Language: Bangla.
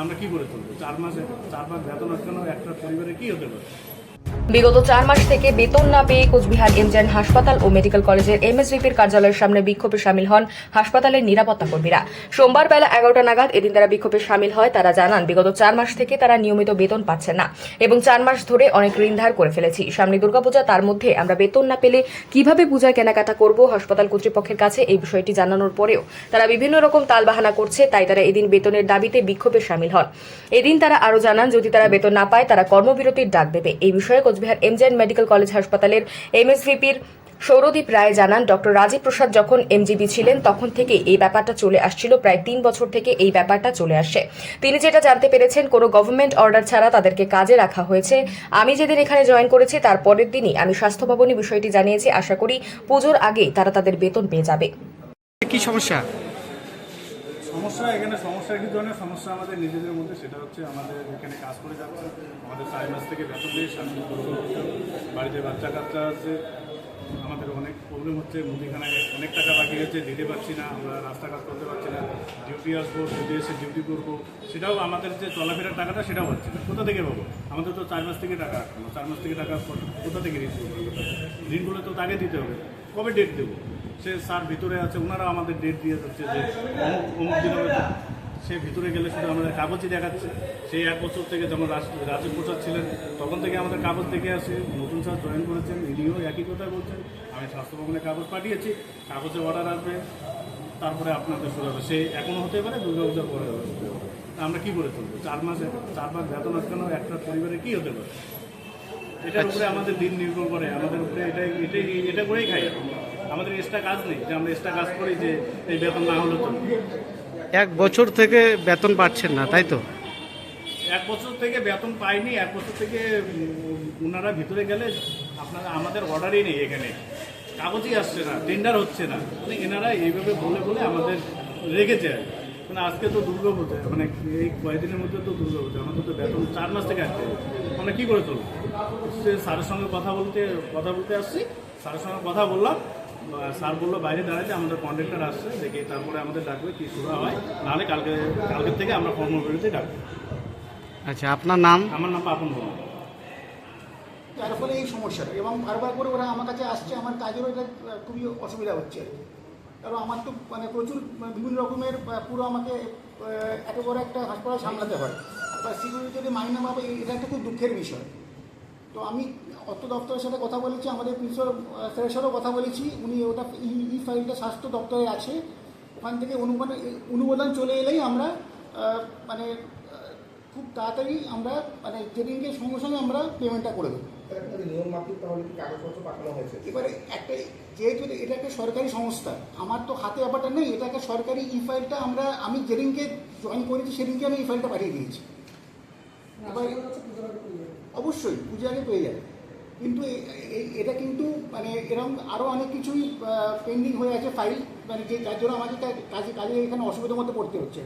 আমরা কি করে চলবো? চার মাসে চার মাস বেতন একটা পরিবারে কি হতে পারে? বিগত চার মাস থেকে বেতন না পেয়ে কোচবিহার এমজেন হাসপাতাল ও মেডিকেল কলেজের এমএসভিপির কার্যালয়ের সামনে বিক্ষোভে সামিল হন হাসপাতালের নিরাপত্তা কর্মীরা। সোমবার বেলা এগারোটা নাগাদ এদিন তারা বিক্ষোভে সামিল হয়, তারা জানান, বিগত চার মাস থেকে তারা নিয়মিত বেতন পাচ্ছে না এবং চার মাস ধরে অনেক ঋণ ধার করে ফেলেছি। সামনে দুর্গাপূজা, তার মধ্যে আমরা বেতন না পেলে কীভাবে পূজায় কেনাকাটা করব হাসপাতাল কর্তৃপক্ষের কাছে এই বিষয়টি জানানোর পরেও তারা বিভিন্ন রকম তালবাহানা করছে, তাই তারা এদিন বেতনের দাবিতে বিক্ষোভে সামিল হন। এদিন তারা আরও জানান, যদি তারা বেতন না পায়, তারা কর্মবিরতির ডাক দেবে। এই বিষয়ে কোচবিহার এমজেএন মেডিকেল কলেজ হাসপাতালের এমএসভিপির সৌরদীপ রায় জানান, ডক্টর রাজীব প্রসাদ যখন এমজিবি ছিলেন তখন থেকে এই ব্যাপারটা চলে আসছিল, প্রায় তিন বছর থেকে এই ব্যাপারটা চলে আসে। তিনি যেটা জানতে পেরেছেন, কোনো গভর্নমেন্ট অর্ডার ছাড়া তাদেরকে কাজে রাখা হয়েছে। আমি যেদিন এখানে জয়েন করেছি, তার পরের দিনই আমি স্বাস্থ্য ভবনে বিষয়টি জানিয়েছি। আশা করি পুজোর আগেই তারা তাদের বেতন পেয়ে যাবে। কি সমস্যা? সমস্যা, এখানে সমস্যা কি ধরনের সমস্যা আমাদের নিজেদের মধ্যে? সেটা হচ্ছে আমাদের এখানে কাজ করে যাচ্ছে। আমাদের চার মাস থেকে বেতন দিয়ে শান্তি বাড়িতে বাচ্চা কাচ্চা আছে। আমাদের অনেক প্রবলেম হচ্ছে, মুদিখানায় অনেক টাকা বাকি হচ্ছে দিতে পারছি না, আমরা রাস্তাঘাট করতে পারছি না ডিউটি আসব ডিউটি এসে ডিউটি করব। সেটাও আমাদের যে চলাফেরার টাকাটা সেটাও হচ্ছে না। কোথা থেকে পাবো? আমাদের তো চার মাস থেকে টাকা আটকানো চার মাস থেকে টাকা কোথা থেকে ঋণ করব? ঋণগুলো তো তাকে দিতে হবে। কবে ডেট দেবো? সে স্যার ভিতরে আছে ওনারা আমাদের ডেট দিয়ে যাচ্ছে যে অমুক অমুক দিন হবে সে ভিতরে গেলে শুধু আমাদের কাগজই দেখাচ্ছে। সেই এক বছর থেকে রাজ- রাজীব প্রসাদ ছিলেন, তখন থেকে আমাদের কাগজ দেখে আসে, নতুন স্যার জয়েন করেছেন ইনিও একই কথা বলছেন। আমি স্বাস্থ্য ভবনে কাগজ পাঠিয়েছি, কাগজে অর্ডার আসবে, তারপরে আপনাদের শুরু হবে। সে এখনও হতে পারে দুর্গা পূজার পরে আমরা কি করে চলবো চার মাসে, চার মাস বেতন আটকানো একটা পরিবারে কি হতে পারে? এটার উপরে আমাদের দিন নির্ভর করে আমাদের উপরে এটাই এটাই এটা করেই খাই আমাদের এক্সট্রা কাজ নেই যে আমরা এক্সট্রা কাজ করি যে এই বেতন না হলে তো এক বছর থেকে বেতন পাচ্ছেন না তাই তো? এক বছর থেকে বেতন পাইনি এক বছর থেকে ওনারা ভিতরে গেলে আপনারা আমাদের অর্ডারই নেই এখানে। কাগজই আসছে না টেন্ডার হচ্ছে না। মানে এনারা এইভাবে বলে বলে আমাদের রেখেছে আর। মানে আজকে তো দুর্গা পূজা মানে এই কয়েকদিনের মধ্যে তো দুর্গা পূজা আমাদের তো বেতন চার মাস থেকে আসছে আমরা কী করে চলবো? সে স্যারের সঙ্গে কথা বলতে কথা বলতে আসছি স্যারের সঙ্গে কথা বললাম স্যার বলল বাইরে দাঁড়াতে আমাদের কন্ট্রাক্টর আসছে দেখে তারপরে আমাদের ডাকবে কী শুরু হয় নাহলে কালকে কালকের থেকে আমরা কর্মবিরতি ডাকবো। আচ্ছা আপনার নাম? আমার নাম পাপন বর্মা। যার ফলে এই সমস্যাটা এবং বারবার করে ওরা আমার কাছে আসছে আমার কাজেরও এটা খুবই অসুবিধা হচ্ছে। আর কি। কারণ আমার তো মানে প্রচুর মানে বিভিন্ন রকমের পুরো আমাকে এত বড় একটা হাসপাতাল সামলাতে হয়। বা সিকিউরিটি যদি মাইনে পাবে এটা একটা খুব দুঃখের বিষয়। তো আমি অর্থ দপ্তরের সাথে কথা বলেছি, আমাদের প্রিন্সিপাল স্যারের সাথেও কথা বলেছি। উনি ওটা ই ফাইলটা স্বাস্থ্য দপ্তরে আছে। ওখান থেকে অনুমান অনুমোদন চলে এলেই আমরা মানে খুব তাড়াতাড়ি আমরা মানে যেদিনকে সঙ্গে সঙ্গে আমরা পেমেন্টটা করে দেবো। নিয়ম মাফিক তাহলে কি কাগজপত্র পাঠানো হয়েছে? এবারে একটা যেহেতু এটা একটা সরকারি সংস্থা আমার তো হাতে ব্যাপারটা নেই এটা একটা সরকারি ই ফাইলটা আমরা আমি যেদিনকে জয়েন করেছি সেদিনকে আমি এই ফাইলটা পাঠিয়ে দিয়েছি। এবার অবশ্যই পুজো আগে পেয়ে যাবে। কিন্তু এটা কিন্তু মানে এরকম আরও অনেক কিছুই পেন্ডিং হয়ে আছে ফাইল মানে যে যার জন্য আমাকে কা- কাজে কাজে এখানে অসুবিধার মধ্যে পড়তে হচ্ছে।